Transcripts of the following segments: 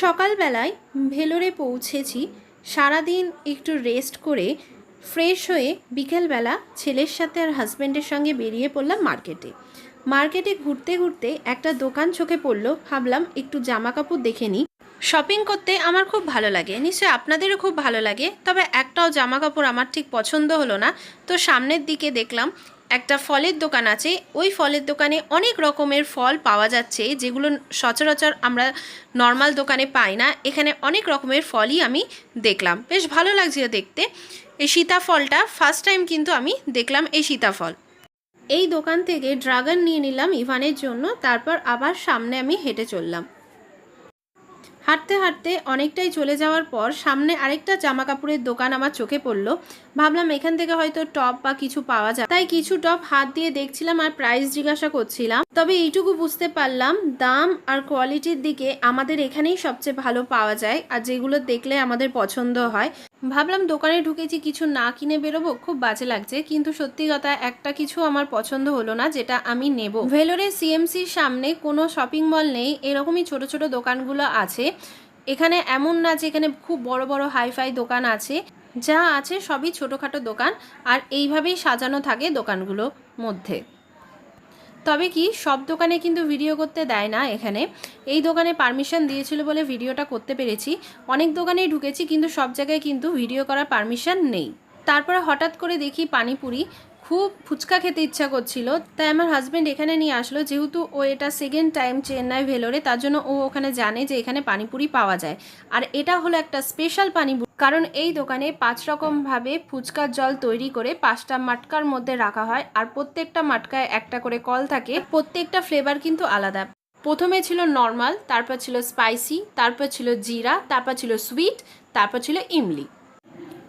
সকালবেলায় ভেলোরে পৌঁছেছি, সারাদিন একটু রেস্ট করে ফ্রেশ হয়ে বিকেলবেলা ছেলের সাথে আর হাজব্যান্ডের সঙ্গে বেরিয়ে পড়লাম মার্কেটে মার্কেটে ঘুরতে ঘুরতে একটা দোকান চোখে পড়ল, ভাবলাম একটু জামা কাপড় দেখে নিই। শপিং করতে আমার খুব ভালো লাগে, নিশ্চয়ই আপনাদেরও খুব ভালো লাগে, তবে একটাও জামা কাপড় আমার ঠিক পছন্দ হলো না, তো সামনের দিকে দেখলাম একটা ফলের দোকান আছে, ওই ফলের দোকানে অনেক রকমের ফল পাওয়া যাচ্ছে, যেগুলো সচরাচর আমরা নর্মাল দোকানে পাই না। এখানে অনেক রকমের ফলই আমি দেখলাম। বেশ ভালো লাগছিল দেখতে। এই সীতাফলটা ফার্স্ট টাইম কিন্তু আমি দেখলাম এই সীতাফল। এই দোকান থেকে ড্রাগন নিয়ে নিলাম ইভানের জন্য, তারপর আবার সামনে আমি হেঁটে চললাম। হাঁটতে হাঁটতে অনেকটাই চলে যাওয়ার পর সামনে আরেকটা জামা কাপড়ের দোকান আমার চোখে পড়ল। ভাবলাম এখান থেকে হয়তো টপ বা কিছু পাওয়া যায়। তাই কিছু টপ হাত দিয়ে দেখছিলাম আর প্রাইস জিজ্ঞাসা করছিলাম। তবে এইটুকু বুঝতে পারলাম, দাম আর কোয়ালিটির দিকে আমাদের এখানেই সবচেয়ে ভালো পাওয়া যায়। আর যেগুলো দেখলে আমাদের পছন্দ হয় ভাবলাম দোকানে ঢুকেছি কিছু না কিনে বেরোবো, খুব বাজে লাগছে। কিন্তু সত্যি কথা, একটা কিছু আমার পছন্দ হলো না, যেটা আমি নেব। ভেলোরে সিএমসির সামনে কোনো শপিং মল নেই, এরকমই ছোট ছোট দোকানগুলো আছে। এখানে এমন না যে এখানে খুব বড় বড় হাইফাই দোকান আছে। যা আছে সবই ছোটোখাটো দোকান, আর এইভাবেই সাজানো থাকে দোকানগুলোর মধ্যে। তবে কি, সব দোকানে কিন্তু ভিডিও করতে দেয় না এখানে। এই দোকানে পারমিশন দিয়েছিল বলে ভিডিওটা করতে পেরেছি। অনেক দোকানেই ঢুকেছি, কিন্তু সব জায়গায় কিন্তু ভিডিও করার পারমিশন নেই। তারপরে হঠাৎ করে দেখি পানিপুরি খুব ফুচকা খেতে ইচ্ছা করছিল। তাই আমার হাজব্যান্ড এখানে নিয়ে আসলো, যেহেতু ও এটা সেকেন্ড টাইম চেন্নাই ভেলোরে, তার জন্য ও ওখানে জানে যে এখানে পানিপুরি পাওয়া যায়। আর এটা হলো একটা স্পেশাল পানিপুরি। কারণ এই দোকানে পাঁচ রকমভাবে ফুচকার জল তৈরি করে পাঁচটা মাটকার মধ্যে রাখা হয় আর প্রত্যেকটা মাটকায় একটা করে কল থাকে। প্রত্যেকটা ফ্লেভার কিন্তু আলাদা। প্রথমে ছিল নর্মাল তারপর ছিল স্পাইসি তারপর ছিল জিরা, তারপর ছিল সুইট তারপর ছিল ইমলি।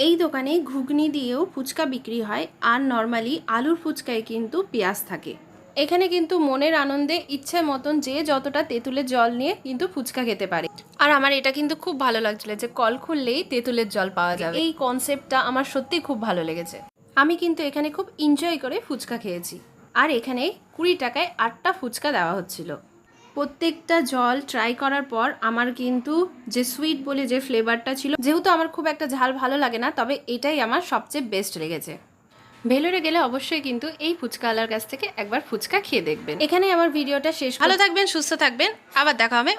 এই দোকানে ঘুগনি দিয়েও ফুচকা বিক্রি হয় আর নর্মালি আলুর ফুচকায় কিন্তু পেঁয়াজ থাকে। এখানে কিন্তু মনের আনন্দে ইচ্ছে মতন যে যতটা তেঁতুলের জল নিয়ে কিন্তু ফুচকা খেতে পারে। আর আমার এটা কিন্তু খুব ভালো লাগছিল যে কল খুললেই তেঁতুলের জল পাওয়া যাবে। এই কনসেপ্টটা আমার সত্যি খুব ভালো লেগেছে। আমি কিন্তু এখানে খুব এনজয় করে ফুচকা খেয়েছি। আর এখানে কুড়ি টাকায় আটটা ফুচকা দেওয়া হচ্ছিল। প্রত্যেকটা জল ট্রাই করার পর আমার কিন্তু যে সুইট বলে যে ফ্লেভারটা ছিল যেহেতু আমার খুব একটা ঝাল ভালো লাগে না তবে এটাই আমার সবচেয়ে বেস্ট লেগেছে। ভেলোরে গেলে অবশ্যই কিন্তু এই ফুচকাওয়ালার কাছ থেকে একবার ফুচকা খেয়ে দেখবেন। এখানে আমার ভিডিওটা শেষ ভালো থাকবেন সুস্থ থাকবেন আবার দেখা হবে